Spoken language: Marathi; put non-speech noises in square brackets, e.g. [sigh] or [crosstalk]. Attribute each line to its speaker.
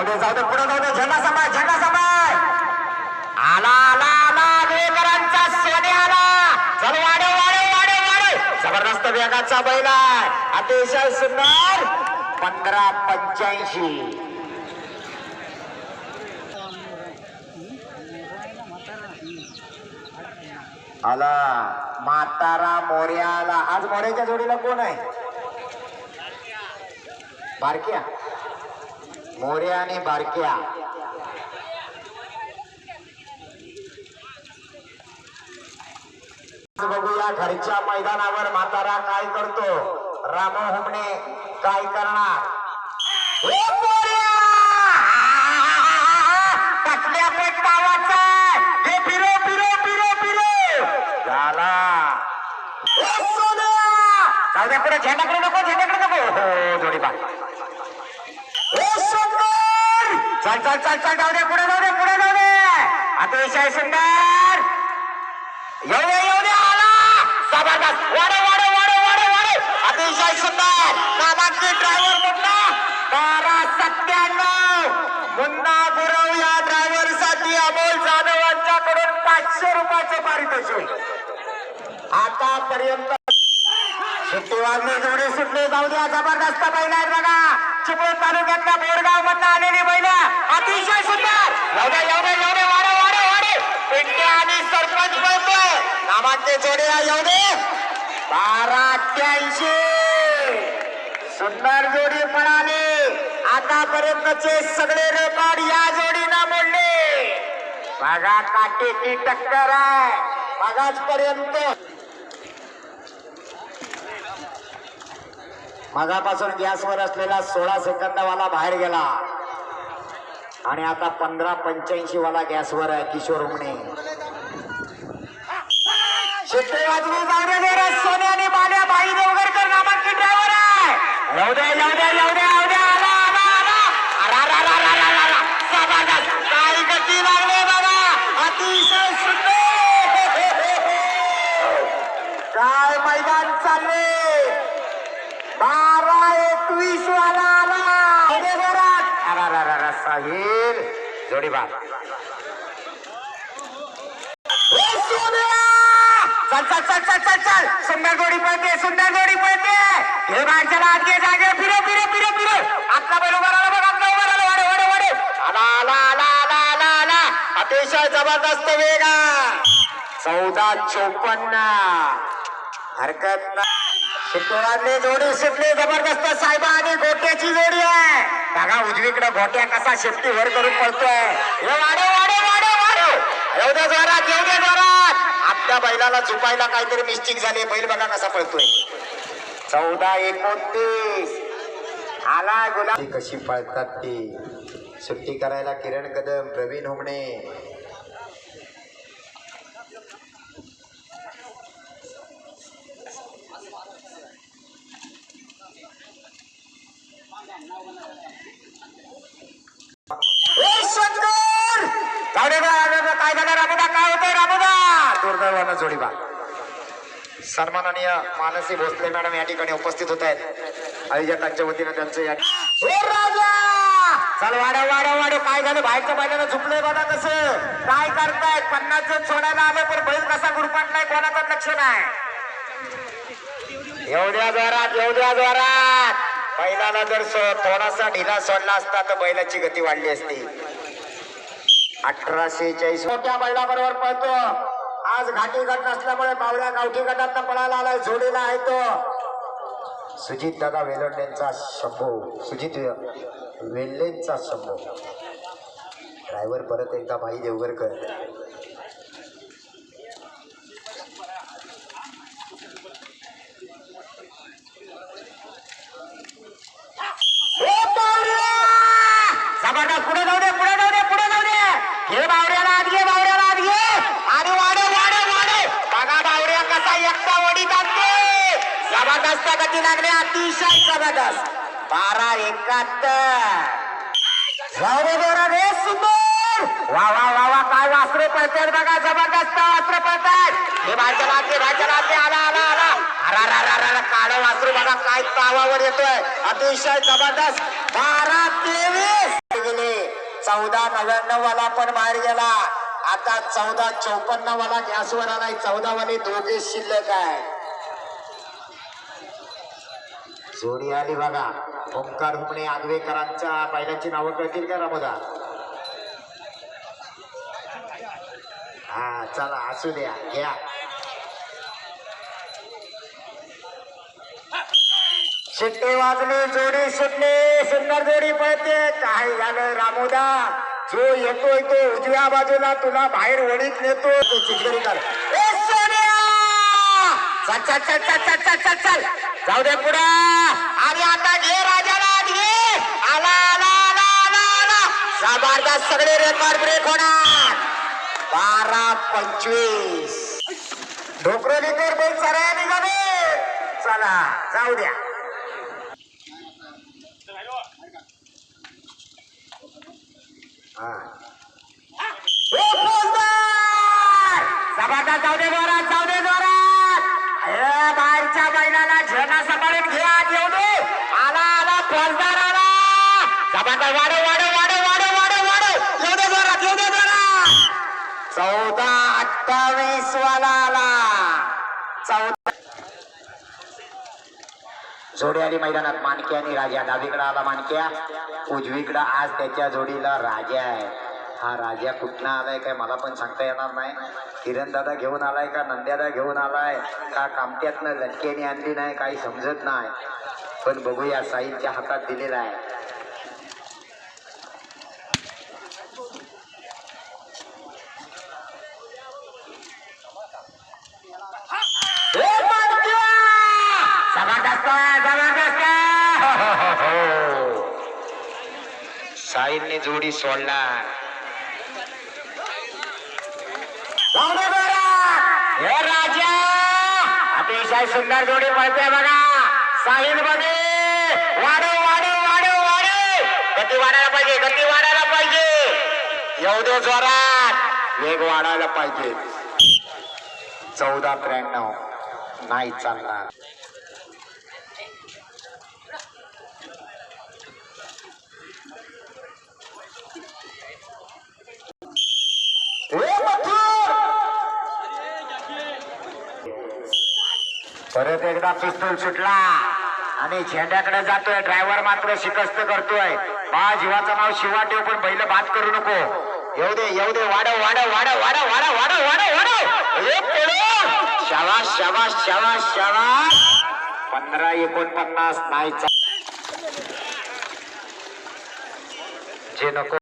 Speaker 1: जाऊ दे जाऊ दे पुढे जाऊ दे. झेंडा सांभाळ झेंडा सांभाळ. आला आला आला वेकरांचा सोने आला. चल वाढव वाढव वाढव वाढव. जबरदस्त वेगाचा बैल आहे. अतिशय सुंदर. पंधरा पंच्याऐंशी. आला. म्हातारा मोर्या आला. आज मोर्याच्या जोडीला कोण आहे? बारक्या. मोऱ्या आणि बारक्या. आज बघूया घरच्या मैदानावर म्हातारा काय करतो? राम हुमणे काय करणार? फिरो फिरो फिरो झाला. जाऊ पुढे. झेंडाकडे नको झेंडाकडे नको हो जोडी बा ए सुंदर चल चल चल जाऊ दे पुढे जाऊ दे पुढे जाऊ दे. अतिशय सुंदर. येऊ दे येऊ दे आला. जबरदस्त. वाडे वाडे वाडे वाडे वाडे अतिशय सुंदर. नामांकित ड्रायव्हर मुन्ना. बारा सत्त्याण्णव. मुन्ना गुरव या ड्रायव्हरसाठी अमोल जाधव यांच्याकडून पाचशे रुपयाचे पारितोषिक. आतापर्यंत. सुट्टी वाजली जोडी सुटली जाऊ द्या जबरदस्त पहिला आहेत बघा. चिपळूण तालुक्यातल्या बोरगाव मधनं आलेली महिला अतिशय सुंदर. येऊ दे येऊ वाडे वाडे वाडे पिंटे आणि सरपंच बोलतोय नामांचे जोडे एवढे बारा अठ्ठ्याऐंशी सुंदर जोडी पळाली. आतापर्यंतचे सगळे रेकॉर्ड या जोडीनं मोडले. बघा काटेची टक्कर आहे. बघाच पर्यंत. मगापासून गॅसवर असलेला सोळा सेकंदवाला बाहेर गेला. आणि आता पंधरा पंच्याऐंशी वाला गॅसवर आहे किशोर उमणे. शिट्टे वाजवी बाई देवगरकर नामांकित ड्रायव्हर आहे. आला आला आला. जबरदस्त. काय गती लागले बघा. अतिशय सुंदर. [laughs] काय मैदान चालले जोडीबार चल चल चल चल चल चल. सुंदर जोडी पळते सुंदर जोडी पळते. हे माणसाला आत घे जागे. फिरे फिरे फिरे फिरे. आतला बैल उभा राहिला बघ आतला उभा राहिला. वाडे वाडे वाडे आला आला आला आला आला आला. अतिशय जबरदस्त वेगा चौदा चौपन्न. हरकत नाही. शुक्रवारने जोडी सुटली जबरदस्त साहेबा आणि गोट्याची बघा उजवीकडे गोट्या कसा शेपटी वर करून पळतोय. हे वाढव वाढव एवढ्या जोरात एवढ्या जोरात. आपल्या बैलाला झुपायला काहीतरी मिस्टेक झाली बैल बघा कसा पळतोय. चौदा एकोणतीस. आला गुलाब कशी पळतात ती? सुट्टी करायला किरण कदम प्रवीण हुमणे ए, शंकर! जाऊ दे बा, जाऊ दे, काय झालं राबुदा काय होतंय राबुदा दुर्दैवानं जोडीबा सन्माननीय मानसी भोसले मॅडम या ठिकाणी उपस्थित होत आहेत. आयोजकांच्या वतीनं त्यांचं या चल वाढव वाढव वाढव. काय झालं? बाहेरच्या बैलाला झुकलंय बघा कसं. काय करतायत? पन्नास जण सोडायला आलं पण बैल कसा गुरपाटलाय कोणाचं लक्ष नाही. एवढ्या जोरात एवढ्या जोरात. बैलाला जर थोडासा ढिला सोडला असता तर बैलाची गती वाढली असती. अठराशे चाळीस मोठ्या बैलाबरोबर पळतो. आज घाटी गट नसल्यामुळे बावड्या गावठी गटात पळायला आलाय जोडीला आहे तो. सुजित दादा वेलोंडेंचा शंभो. सुजित वेल्लेंचा शंभो. ड्रायव्हर परत एकदा भाई देवगरकर ए, बावड्या! जबरदस्त पुढे जाऊ दे पुढे जाऊ दे पुढे जाऊ दे हे बावड्याला आत घे बावड्याला आत घे आणि वाढे वाढे वाढे बघा बावड्या कसा एकटा वडीत आणते जबरदस्त गती अतिशय जबरदस्त. बारा एकाहत्तर. जाऊ रे सुंदर. वा वा वा वा काय वासरे पळतात बघा जबरदस्त वासरे पळतात हे भाजला लागते भाजला लागते आला आला आला. अरा रा रा रा काळं वासरू बघा काय तावावर येतोय. अतिशय जबरदस्त. बारा तेवीस. गेले चौदा नव्याण्णव वाला पण बाहेर गेला. आता चौदा चौपन्न वाला गॅसवर आलाय. चौदा वाले दोघे शिल्लक आहे जोडी आली बघा. ओंकार हुमणे आगवेकरांच्या बैलांची नावं कळतील का रामोदा? हा चला असू द्या घ्या. शिट्टी वाजले जोडी सुटली सुंदर जोडी पळते. काय झालं रामोदा? जो येतोय तो उजव्या बाजूला तुला बाहेर वडीत नेतो चिचकरी कर चल चल चल चल चल चल चल. जाऊ दे पुढे. आणि आता घे राजाला घे. आला आला आला आला आला. जबरदस्त सगळे रेकॉर्ड ब्रेक होणार. बारा पंचवीस. ढोकरोलीकर बोल सराया निघाले. चला जाऊ द्या. हा. हो, जबरदस्त जाऊ दे बरं. अठ्ठावीस वाला आला चौदा जोडी आली मैदानात. मानक्या आणि राजा. डावीकडे आला मानक्या उजवीकडे आज त्याच्या जोडीला राजा आहे. हा राजा कुठनं आलाय काय मला पण सांगता येणार नाही. किरण दादा घेऊन आलाय का नंद्यादा घेऊन आलाय? का कामट्यातनं लटकेने आणली नाही? काही समजत नाही. पण बघूया साईच्या हातात दिलेला आहे ए, मानक्या! जबरदस्त आहे, जबरदस्त आहे. हो, हो, हो, हो. साहिलने जोडी सोडला राजा अतिशय सुंदर जोडी पळते बघा. साहिलमध्ये वाढव वाढव वाढव वाढव. गती वाढायला पाहिजे गती वाढायला पाहिजे. येऊ दे जोरात. वेग वाढायला पाहिजे. चौदा त्र्याण्णव. नाही चालणार. परत एकदा पिस्तूल सुटला. आणि झेंड्याकडे जातोय. ड्रायव्हर मात्र शिकस्त करतोय. बा जीवाचं नाव शिवा ठेव पण पहिलं बाद करू नको. येऊ दे येऊ दे. वाढव वाढव वाढव वाढव वाढव वाढव वाढव वाढव. एक पळून. शाबास शाबास शाबास शाबास. पंधरा एकोणपन्नास नाही चा- जे नको